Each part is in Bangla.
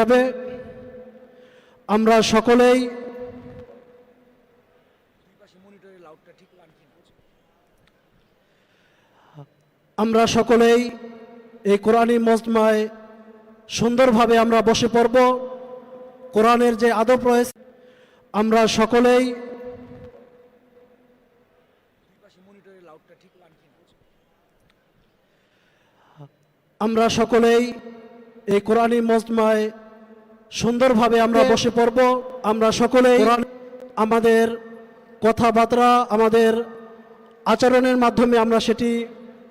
যাবে। আমরা সকলেই আমরা সকলেই এই কোরআনী মজমায় সুন্দরভাবে আমরা বসে পড়ব। কোরআনের যে আদব রয়েছে, আমরা সকলেই আমরা সকলেই এই কোরআনী মজমায় সুন্দরভাবে আমরা বসে পড়ব। আমরা সকলেই কোরআন- আমাদের কথাবার্তা আমাদের আচরণের মাধ্যমে আমরা সেটি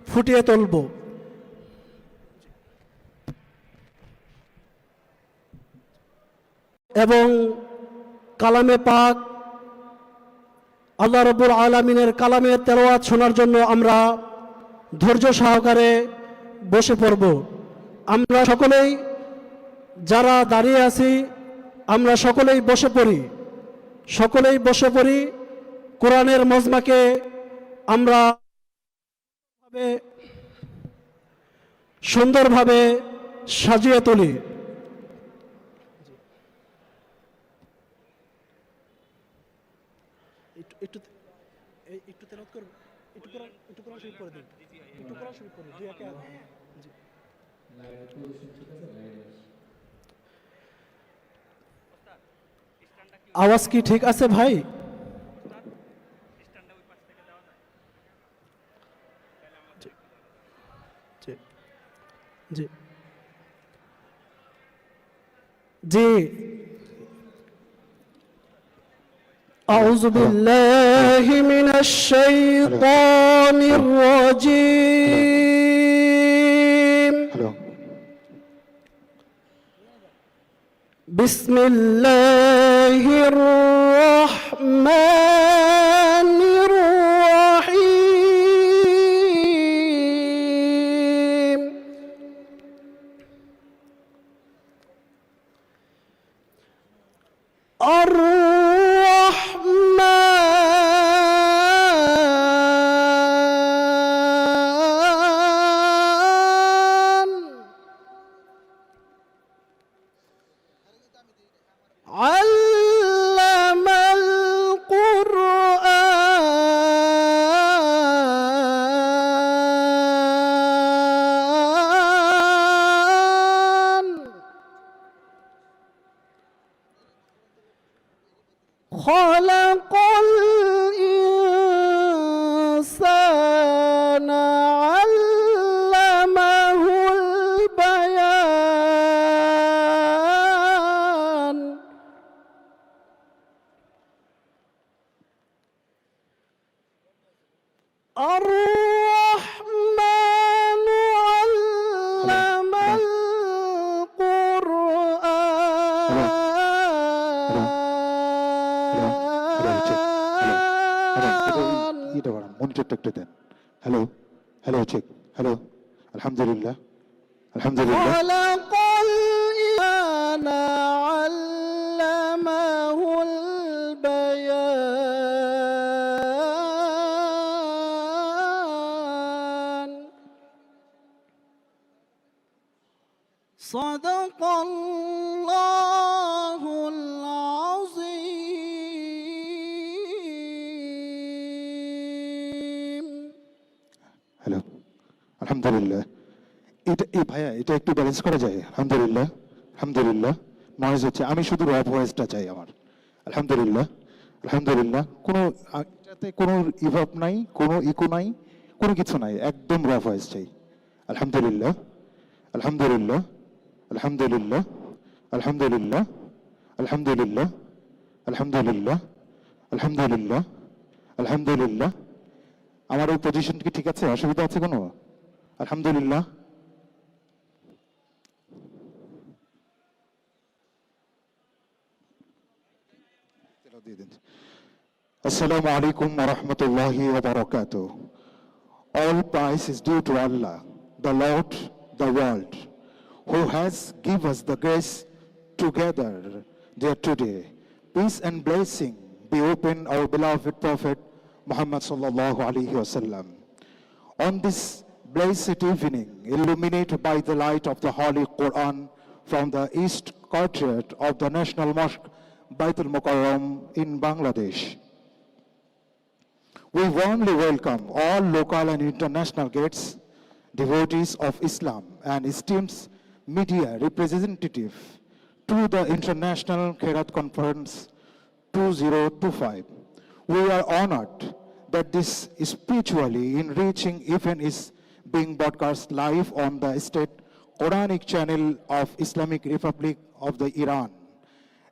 ফুটিয়ে তুলব। এবং কালামে পাক আল্লাহ রব্বুল আলমিনের কালামের তেরোয়াত শোনার জন্য আমরা ধৈর্য সহকারে বসে পড়ব। আমরা সকলেই যারা দাঁড়িয়ে আছি আমরা সকলেই বসে পড়ি। সকলেই বসে পড়ি কোরআনের মজমাকে আমরা সুন্দরভাবে সাজিয়ে তুলি। একটু একটু একটু করব একটু কোরআন একটু কোরআন শরীফ পড়ে দিন। একটু কোরআন শরীফ পড়ে দুই একে জি। আওয়াজ কি ঠিক আছে ভাই জি, জি জি জি أعوذ بالله من الشيطان الرجيم بسم الله الرحمن الرحيم. الرحمن خلق الحمد لله. الحمد لله. خلق الإنسان علمه البيان. صدق الله العظيم. الحمد لله. এটা, এই ভাইয়া, এটা একটু ব্যালেন্স করা যায়? আলহামদুলিল্লাহ আলহামদুলিল্লাহ। নয়েজ হচ্ছে, আমি শুধু রব ভয়েসটা চাই আমার। আলহামদুলিল্লাহ আলহামদুলিল্লাহ। কোনো এটাতে কোনো ইভাব নাই, কোনো ইকো নাই, কোনো কিছু নাই, একদম রব ভয়েস চাই। আলহামদুলিল্লাহ আলহামদুলিল্লাহ আলহামদুলিল্লাহ আলহামদুলিল্লাহ আলহামদুলিল্লাহ আলহামদুলিল্লাহ আলহামদুলিল্লাহ আলহামদুলিল্লাহ। আমার ওই পজিশন কি ঠিক আছে? অসুবিধা আছে কোনো? আলহামদুলিল্লাহ Assalamu alaikum wa rahmatullahi wa barakatuh. All praise is due to Allah, the Lord, the world, who has given us the grace together there today. Peace and blessing be upon our beloved Prophet Muhammad sallallahu alaihi wasallam. On this blessed evening, illuminated by the light of the Holy Quran from the east courtyard of the National Mosque Baitul Mukarram in Bangladesh. We warmly welcome all local and international guests, devotees of Islam, and esteemed media representative to the International Kherat Conference 2025. We are honored that this spiritually enriching event is being broadcast live on the state Quranic channel of Islamic Republic of the Iran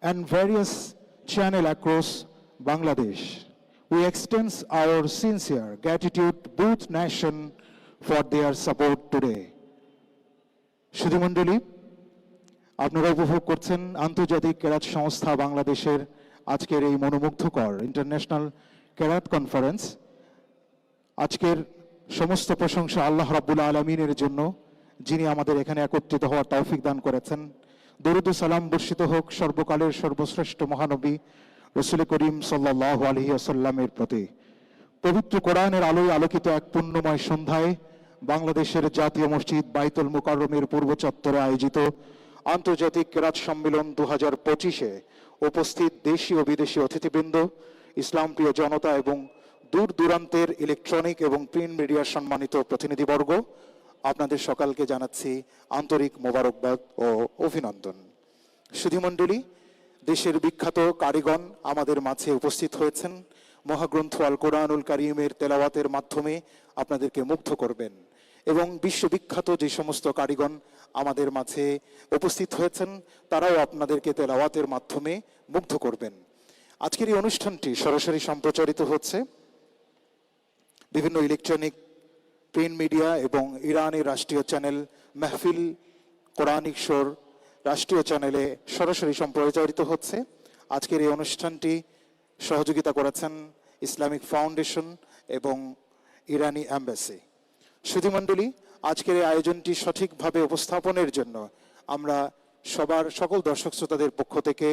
and various channel across Bangladesh. We extend our sincere gratitude to both nation for their support today. সুধীমণ্ডলী আপনারা উপভোগ করছেন আন্তর্জাতিক কেরাত সংস্থা বাংলাদেশের আজকের এই মনোমুগ্ধকর ইন্টারন্যাশনাল কেরাত কনফারেন্স আজকের সমস্ত প্রশংসা আল্লাহ রাব্বুল আলমিনের জন্য, যিনি আমাদের এখানে একত্রিত হওয়ার তৌফিক দান করেছেন দরুদ সালাম বর্ষিত হোক সর্বকালের সর্বশ্রেষ্ঠ মহানবী রসুল করিম সাল্লাহ আলহি আসাল্লামের প্রতি। পবিত্র কোরআনের আলোয় আলোকিত এক পুণ্যময় সন্ধ্যায় বাংলাদেশের জাতীয় মসজিদ বাইতুল মুকাররমের পূর্ব চত্বরে আয়োজিত আন্তর্জাতিক কেরাত সম্মেলন দু হাজার পঁচিশে উপস্থিত দেশি ও বিদেশি অতিথিবৃন্দ ইসলাম প্রিয় জনতা এবং দূর দূরান্তের ইলেকট্রনিক এবং প্রিন্ট মিডিয়ার সম্মানিত প্রতিনিধিবর্গ আপনাদের সকালকে জানাচ্ছি আন্তরিক মোবারকবাদ ও অভিনন্দন। সুধীমণ্ডলী, দেশের বিখ্যাত কারিগণ আমাদের মাঝে উপস্থিত হয়েছেন। মহাগ্রন্থ আল কোরআনুল কারিমের তেলাওয়াতের মাধ্যমে আপনাদেরকে মুগ্ধ করবেন এবং বিশ্ববিখ্যাত যে সমস্ত কারিগণ আমাদের মাঝে উপস্থিত হয়েছেন, তারাও আপনাদেরকে তেলাওয়াতের মাধ্যমে মুগ্ধ করবেন। আজকের এই অনুষ্ঠানটি সরাসরি সম্প্রচারিত হচ্ছে বিভিন্ন ইলেকট্রনিক প্রিন্ট মিডিয়া এবং ইরানের রাষ্ট্রীয় চ্যানেল মেহফিল কোরআনিক শোর রাষ্ট্রীয় চ্যানেলে সরাসরি সম্প্রচারিত হচ্ছে। আজকের এই অনুষ্ঠানটি সহযোগিতা করেছেন ইসলামিক ফাউন্ডেশন এবং ইরানি অ্যাম্বাসি সুধীমণ্ডলী আজকের এই আয়োজনটি সঠিকভাবে উপস্থাপনের জন্য আমরা সবার সকল দর্শক শ্রোতাদের পক্ষ থেকে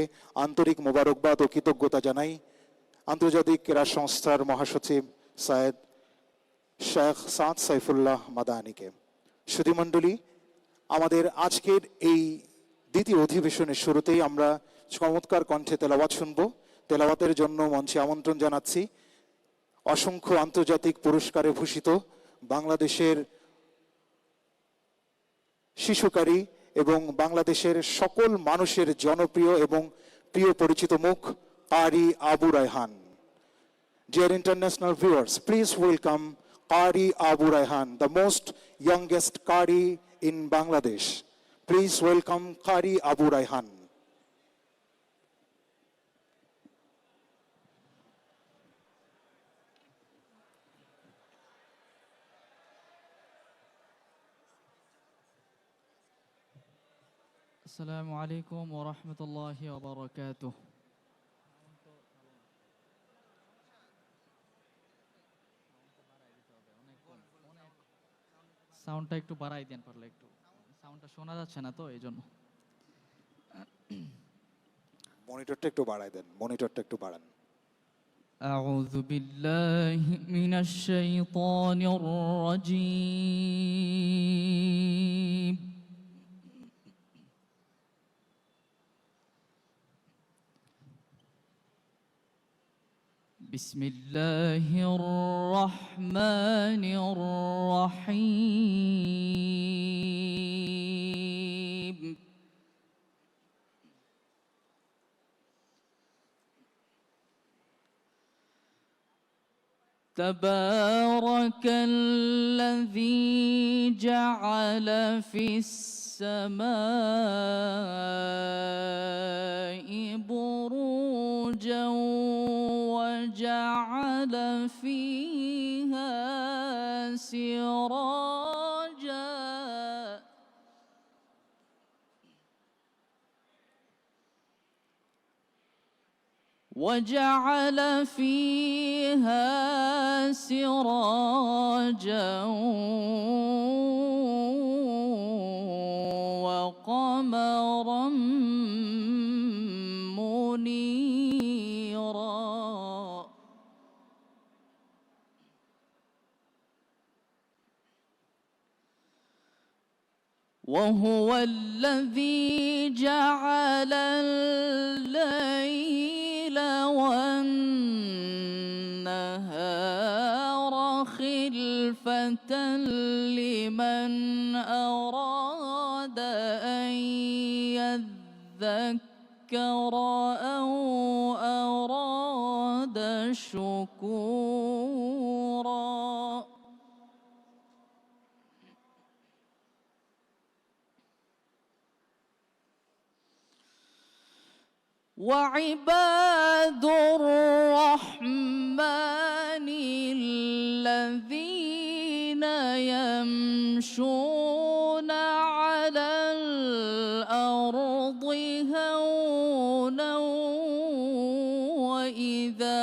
আন্তরিক মোবারকবাদ ও কৃতজ্ঞতা জানাই। আন্তর্জাতিক ক্রীড়া সংস্থার মহাসচিব সায়েদ শেখ সাদ সাইফুল্লাহ মাদানিকে। সুধীমণ্ডলী আমাদের আজকের এই দ্বিতীয় অধিবেশনের শুরুতেই আমরা চমৎকার কণ্ঠে তেলাওয়াত শুনব। তেলাওয়াতের জন্য মঞ্চে আমন্ত্রণ জানাচ্ছি অসংখ্য আন্তর্জাতিক পুরস্কারে ভূষিত বাংলাদেশের শিশুকারী এবং বাংলাদেশের সকল মানুষের জনপ্রিয় এবং প্রিয় পরিচিত মুখ কারি Abu Raihan. Dear international viewers, please welcome Qari Abu Raihan, the most youngest Qari in Bangladesh. Please welcome Qari Abu Raihan. السلام عليكم ورحمة الله وبركاته সাউন্ডটা একটু বাড়াই দেন পারলে একটু সাউন্ডটা শোনা যাচ্ছে না তো এই জন্য মনিটরটা একটু বাড়ায় দেন মনিটরটা একটু বাড়ান أعوذ بالله من الشيطان الرجيم بسم الله الرحمن الرحيم. تبارك الذي جعل في السماء وجعل فيها سراجا. وجعل فيها سراجا. الذي جعل الليل والنهار خلفة لمن أراد أن يذكر أو أراد شكورا وعباد الرحمن الذين يمشون على الأرض هونا وإذا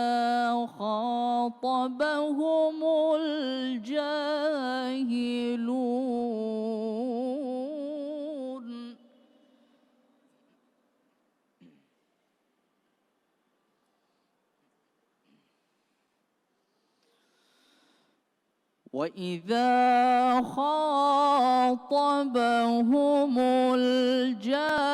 خاطبهم الجاهلون وإذا خاطبهم الجاهلون